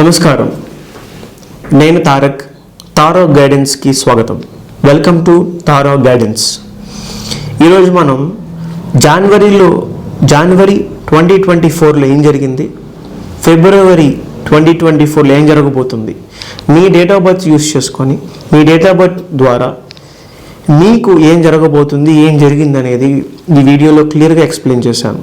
నమస్కారం. నేను తారక్ తారో గైడెన్స్కి స్వాగతం. వెల్కమ్ టు తారో గైడెన్స్ ఈరోజు మనం జనవరిలో జనవరి ట్వంటీ ట్వంటీ ఫోర్లో ఏం జరిగింది? ఫిబ్రవరి ట్వంటీ ట్వంటీ ఫోర్లో ఏం జరగబోతుంది? మీ డేట్ ఆఫ్ బర్త్ యూస్ చేసుకొని మీ డేట్ ఆఫ్ బర్త్ ద్వారా మీకు ఏం జరగబోతుంది ఏం జరిగింది అనేది ఈ వీడియోలో క్లియర్గా ఎక్స్ప్లెయిన్ చేశాను.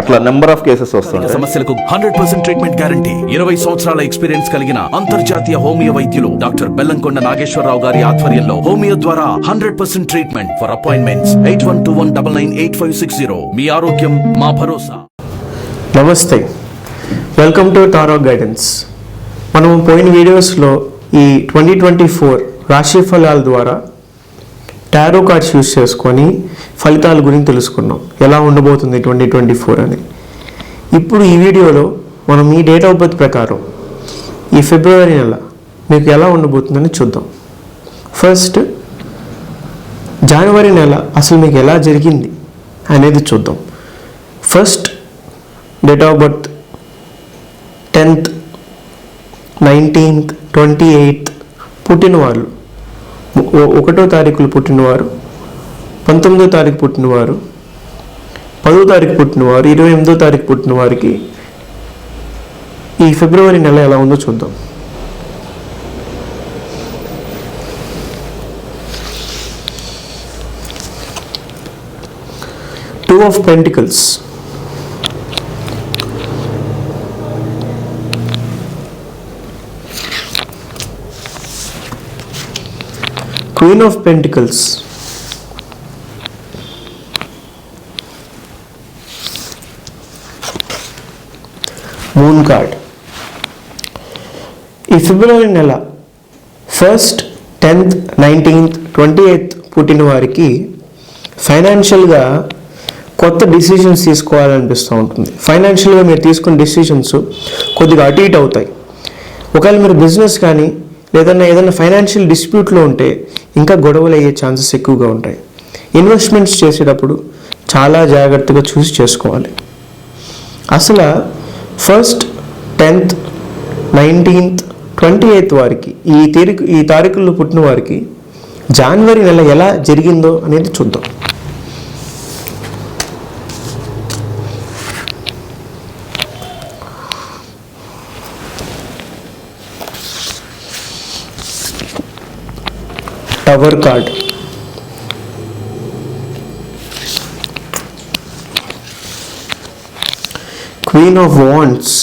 అట్లా నెంబర్ ఆఫ్ కేసెస్ వస్తుంటాయి. సమస్యలకు హండ్రెడ్ పర్సెంట్ ట్రీట్మెంట్ గ్యారంటీ ఇరవై సంవత్సరాల ఎక్స్పీరియన్స్ కలిగిన అంతర్జాతీయ హోమియో వైద్యులు డాక్టర్ బెల్లంకొండ నాగేశ్వరరావు గారి ఆధ్వర్యంలో హోమియో ద్వారా hundred percent treatment for appointments eight one two one double nine eight five six zero మీ ఆరోగ్యం మా భరోసా. నమస్తే. వెల్కమ్ టు టారో గైడెన్స్ మనం పోయిన వీడియోస్లో ఈ ట్వంటీ ట్వంటీ ఫోర్ రాశి ఫలాల ద్వారా టారో కార్డ్స్ యూస్ చేసుకొని ఫలితాల గురించి తెలుసుకున్నాం. ఎలా ఉండబోతుంది ట్వంటీ ట్వంటీ ఫోర్ అని. ఇప్పుడు ఈ వీడియోలో మనం ఈ డేట్ ఆఫ్ బర్త్ ప్రకారం ఈ ఫిబ్రవరి నెల మీకు ఎలా ఉండబోతుందని చూద్దాం. ఫస్ట్ జనవరి నెల అసలు మీకు ఎలా జరిగింది అనేది చూద్దాం. First date of birth tenth nineteenth twenty eighth పుట్టినవాళ్ళు. వాళ్ళు ఒకటో తారీఖులు పుట్టినవారు పంతొమ్మిదో తారీఖు పుట్టినవారు పదో తారీఖు పుట్టినవారు ఇరవై ఎనిమిదో తారీఖు పుట్టిన వారికి ఈ ఫిబ్రవరి నెల ఎలా ఉందో చూద్దాం. Two of pentacles queen of pentacles. Moon card. ఈ ఫిబ్రవరి నెల first tenth nineteenth twenty eighth పుట్టిన వారికి ఫైనాన్షియల్గా కొత్త డిసిషన్స్ తీసుకోవాలనిపిస్తూ ఉంటుంది. ఫైనాన్షియల్గా మీరు తీసుకున్న డిసిషన్స్ కొద్దిగా అటు ఇటు అవుతాయి. ఒకవేళ మీరు బిజినెస్ కానీ లేదన్నా ఏదైనా ఫైనాన్షియల్ డిస్ప్యూట్లో ఉంటే ఇంకా గొడవలు అయ్యే ఛాన్సెస్ ఎక్కువగా ఉంటాయి. ఇన్వెస్ట్మెంట్స్ చేసేటప్పుడు చాలా జాగ్రత్తగా చూసి చేసుకోవాలి. అసలు first tenth nineteenth twenty eighth వారికి ఈ తీరిక ఈ తారీఖుల్లో పుట్టిన వారికి జనవరి నెల ఎలా జరిగిందో అనేది చూద్దాం. Tower card. Queen of wands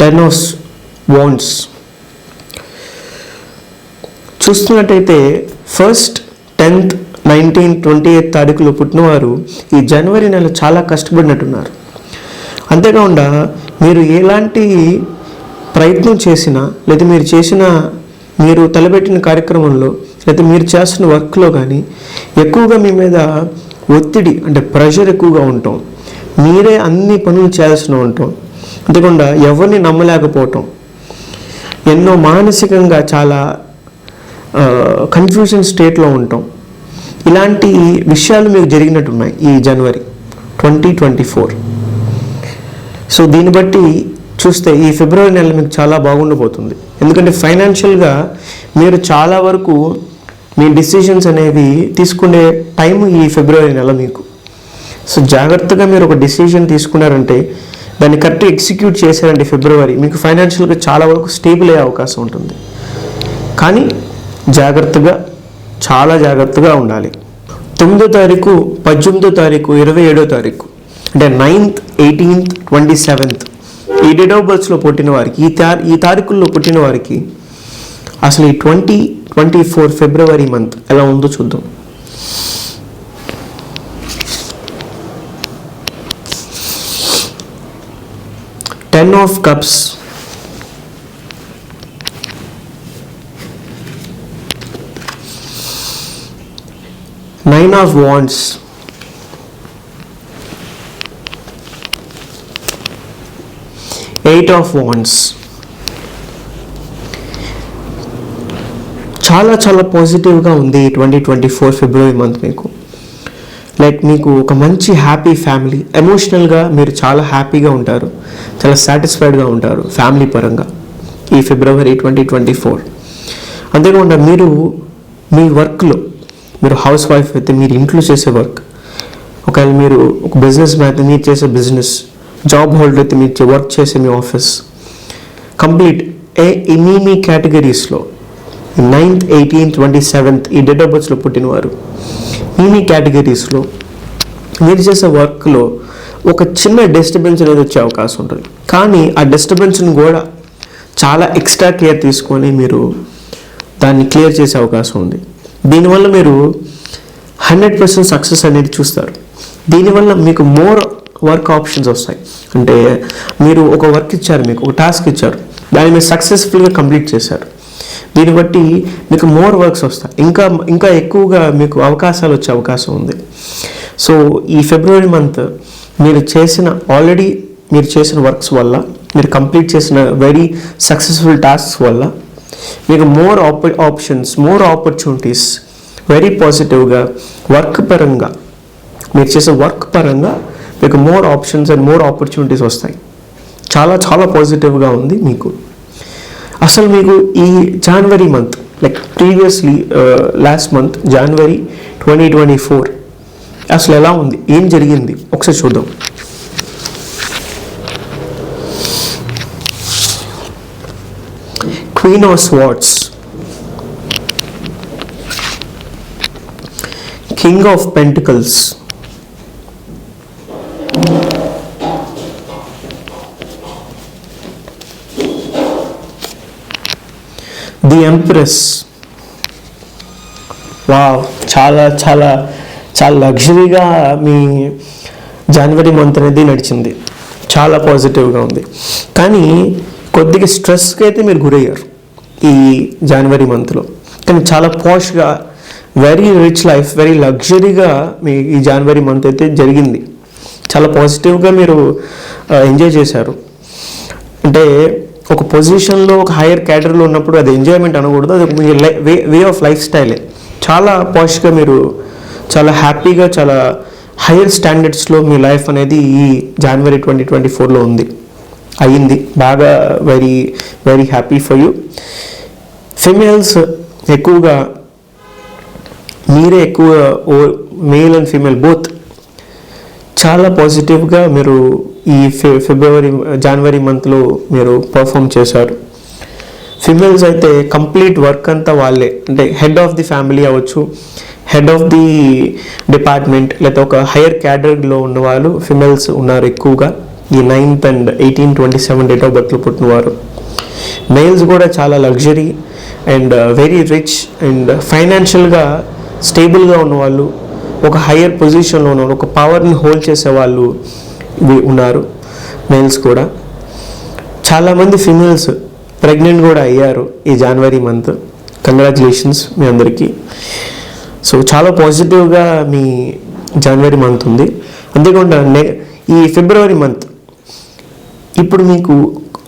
ten of wands చూస్తున్నట్టయితే first tenth nineteen twenty eighth తారీఖులో పుట్టినవారు ఈ జనవరి నెల చాలా కష్టపడినట్టున్నారు. అంతేకాకుండా మీరు ఎలాంటి ప్రయత్నం చేసినా లేదా మీరు చేసిన మీరు తలపెట్టిన కార్యక్రమంలో లేదా మీరు చేస్తున్న వర్క్లో కానీ ఎక్కువగా మీ మీద ఒత్తిడి అంటే ప్రెషర్ ఎక్కువగా ఉంటాం మీరే అన్ని పనులు చేయాల్సిన ఉంటాం అంతేకాకుండా ఎవరిని నమ్మలేకపోవటం ఎన్నో మానసికంగా చాలా కన్ఫ్యూజన్ స్టేట్లో ఉంటాం ఇలాంటి విషయాలు మీకు జరిగినట్టున్నాయి ఈ January twenty twenty four. So దీన్ని బట్టి చూస్తే ఈ ఫిబ్రవరి నెల మీకు చాలా బాగుండబోతుంది. ఎందుకంటే ఫైనాన్షియల్గా మీరు చాలా వరకు మీ డిసిషన్స్ అనేవి తీసుకునే టైం ఈ ఫిబ్రవరి నెల మీకు. సో జాగ్రత్తగా మీరు ఒక డిసిషన్ తీసుకున్నారంటే దాన్ని కరెక్ట్ ఎగ్జిక్యూట్ చేశారంటే ఫిబ్రవరి మీకు ఫైనాన్షియల్గా చాలా వరకు స్టేబుల్ అయ్యే అవకాశం ఉంటుంది. కానీ జాగ్రత్తగా చాలా జాగ్రత్తగా ఉండాలి. తొమ్మిదో తారీఖు పద్దెనిమిదో తారీఖు ఇరవై ఏడో తారీఖు. అంటే నైన్త్ ఎయిటీన్త్ ట్వంటీ సెవెంత్ ఈ డేట్ ఆఫ్ బర్త్స్లో పుట్టిన వారికి ఈ తా ఈ తారీఖుల్లో పుట్టిన వారికి అసలు ఈ twenty twenty four February month ఎలా ఉందో చూద్దాం. Ten of cups nine of wands eight of wands చాలా చాలా పాజిటివ్గా ఉంది twenty twenty four February month మీకు. లైక్ మీకు ఒక మంచి హ్యాపీ ఫ్యామిలీ ఎమోషనల్గా మీరు చాలా హ్యాపీగా ఉంటారు. చాలా సాటిస్ఫైడ్గా ఉంటారు ఫ్యామిలీ పరంగా ఈ ఫిబ్రవరి ట్వంటీ ట్వంటీ ఫోర్ అంతేకాకుండా మీరు మీ వర్క్లో మీరు హౌస్ వైఫ్ అయితే మీరు ఇంట్లో చేసే వర్క్ ఒకవేళ మీరు ఒక బిజినెస్ మ్యాన్ అయితే మీరు చేసే బిజినెస్ జాబ్ హోల్డర్ అయితే మీరు వర్క్ చేసే మీ ఆఫీస్ కంప్లీట్ ఏ మీ మీ కేటగిరీస్లో నైన్త్ ఎయిటీన్త్ ట్వంటీ సెవెంత్ ఈ డేట్ ఆఫ్ బర్త్స్లో పుట్టినవారు. మీ మీ కేటగిరీస్లో మీరు చేసే వర్క్లో ఒక చిన్న డిస్టర్బెన్స్ అనేది వచ్చే అవకాశం ఉంటుంది. కానీ ఆ డిస్టర్బెన్స్ని కూడా చాలా ఎక్స్ట్రా కేర్ తీసుకొని మీరు దాన్ని క్లియర్ చేసే అవకాశం ఉంది. దీనివల్ల మీరు హండ్రెడ్ పర్సెంట్ సక్సెస్ అనేది చూస్తారు. దీనివల్ల మీకు మోర్ వర్క్ ఆప్షన్స్ వస్తాయి. అంటే మీరు ఒక వర్క్ ఇచ్చారు మీకు ఒక టాస్క్ ఇచ్చారు దాన్ని మీరు సక్సెస్ఫుల్గా కంప్లీట్ చేశారు. దీన్ని బట్టి మీకు మోర్ వర్క్స్ వస్తాయి. ఇంకా ఇంకా ఎక్కువగా మీకు అవకాశాలు వచ్చే అవకాశం ఉంది. సో ఈ ఫిబ్రవరి మంత్ మీరు చేసిన ఆల్రెడీ మీరు చేసిన వర్క్స్ వల్ల మీరు కంప్లీట్ చేసిన వెరీ సక్సెస్ఫుల్ టాస్క్స్ వల్ల మీకు మోర్ ఆప ఆప్షన్స్ మోర్ ఆపర్చునిటీస్ వెరీ పాజిటివ్గా వర్క్ పరంగా మీరు చేసే వర్క్ పరంగా మీకు more options and more opportunities వస్తాయి. చాలా చాలా పాజిటివ్గా ఉంది మీకు. అసలు మీకు ఈ January month like previously last month January twenty twenty four అసలు ఎలా ఉంది? ఏం జరిగింది? ఒకసారి చూద్దాం. Queen of swords king of pentacles the empress. Wow చాలా చాలా చాలా లగ్జరీగా మీ జనవరి మంత్ అనేది నడిచింది. చాలా పాజిటివ్గా ఉంది. కానీ కొద్దిగా స్ట్రెస్కి అయితే మీరు గురయ్యారు ఈ జనవరి మంత్లో. కానీ చాలా పాష్గా వెరీ రిచ్ లైఫ్ వెరీ లగ్జరీగా మీ ఈ జనవరి మంత్ అయితే జరిగింది. చాలా పాజిటివ్గా మీరు ఎంజాయ్ చేశారు. అంటే ఒక పొజిషన్లో ఒక హైయర్ క్యాటరీలో ఉన్నప్పుడు అది ఎంజాయ్మెంట్ అనకూడదు. అది మీ వే వే ఆఫ్ లైఫ్ స్టైలే చాలా పాష్గా మీరు చాలా హ్యాపీగా చాలా హైయర్ స్టాండర్డ్స్లో మీ లైఫ్ అనేది ఈ జనవరి ట్వంటీ ట్వంటీ ఫోర్లో ఉంది. అయ్యింది. బాగా very very happy for you females ఎక్కువగా మీరే ఎక్కువ ఓ మేల్ అండ్ ఫీమేల్ బోత్ చాలా పాజిటివ్గా మీరు ఈ ఫి ఫిబ్రవరి జనవరి మంత్లో మీరు పర్ఫామ్ చేశారు. ఫిమేల్స్ అయితే కంప్లీట్ వర్క్ అంతా వాళ్ళే. అంటే హెడ్ ఆఫ్ ది ఫ్యామిలీ అవ్వచ్చు హెడ్ ఆఫ్ ది డిపార్ట్మెంట్ లేదా ఒక హైయర్ క్యాడర్లో ఉన్న వాళ్ళు ఫిమేల్స్ ఉన్నారు ఎక్కువగా. ఈ ninth and eighteen twenty seven date of బర్త్లో పుట్టినవారు. మేల్స్ కూడా చాలా luxury and very rich and ఫైనాన్షియల్గా స్టేబుల్గా ఉన్నవాళ్ళు ఒక హయ్యర్ పొజిషన్లో ఉన్నవాళ్ళు ఒక పవర్ని హోల్డ్ చేసే వాళ్ళు ఉన్నారు మేల్స్ కూడా. చాలామంది ఫిమేల్స్ ప్రెగ్నెంట్ కూడా అయ్యారు ఈ జనవరి మంత్ కంగ్రాచులేషన్స్ మీ అందరికీ. సో చాలా పాజిటివ్గా మీ జనవరి మంత్ ఉంది. అంతేకాకుండా నె ఈ ఫిబ్రవరి మంత్ ఇప్పుడు మీకు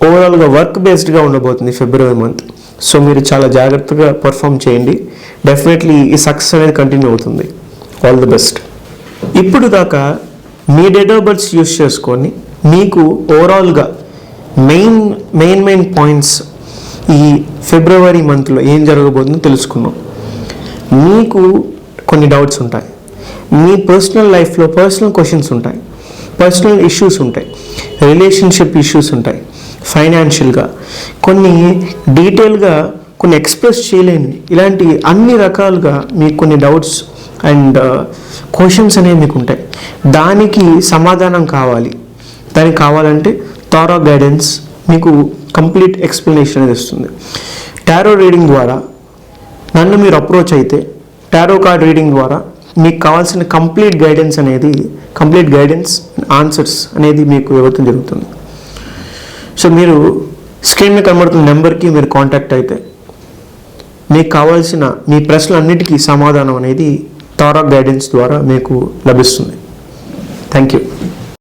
ఓవరాల్గా వర్క్ బేస్డ్గా ఉండబోతుంది ఫిబ్రవరి మంత్ సో మీరు చాలా జాగ్రత్తగా పర్ఫామ్ చేయండి. డెఫినెట్లీ ఈ సక్సెస్ అనేది కంటిన్యూ అవుతుంది. ఆల్ ది బెస్ట్ ఇప్పుడు దాకా మీ డేట్ ఆఫ్ బర్త్స్ యూస్ చేసుకొని మీకు ఓవరాల్గా మెయిన్ మెయిన్ మెయిన్ పాయింట్స్ ఈ ఫిబ్రవరి మంత్లో ఏం జరగబోతుందో తెలుసుకున్నాం మీకు కొన్ని డౌట్స్ ఉంటాయి. మీ పర్సనల్ లైఫ్లో పర్సనల్ క్వశ్చన్స్ ఉంటాయి. పర్సనల్ ఇష్యూస్ ఉంటాయి. రిలేషన్షిప్ ఇష్యూస్ ఉంటాయి. ఫైనాన్షియల్గా కొన్ని డీటెయిల్గా కొన్ని ఎక్స్ప్రెస్ చేయలేని ఇలాంటి అన్ని రకాలుగా మీకు కొన్ని డౌట్స్ అండ్ uh, క్వశ్చన్స్ అనేవి మీకు ఉంటాయి. దానికి సమాధానం కావాలి. దానికి కావాలంటే థారో గైడెన్స్ మీకు కంప్లీట్ ఎక్స్ప్లెనేషన్ అనేది ఇస్తుంది టారో రీడింగ్ ద్వారా నన్ను మీరు అప్రోచ్ అయితే టారో కార్డ్ రీడింగ్ ద్వారా మీకు కావాల్సిన కంప్లీట్ గైడెన్స్ అనేది కంప్లీట్ గైడెన్స్ ఆన్సర్స్ అనేది మీకు ఇవ్వటం జరుగుతుంది. సో మీరు స్క్రీన్ మీద కనబడుతున్న నెంబర్కి మీరు కాంటాక్ట్ అయితే మీకు కావాల్సిన మీ ప్రశ్నలన్నిటికీ సమాధానం అనేది తారా గైడెన్స్ ద్వారా మీకు లభిస్తుంది. Thank you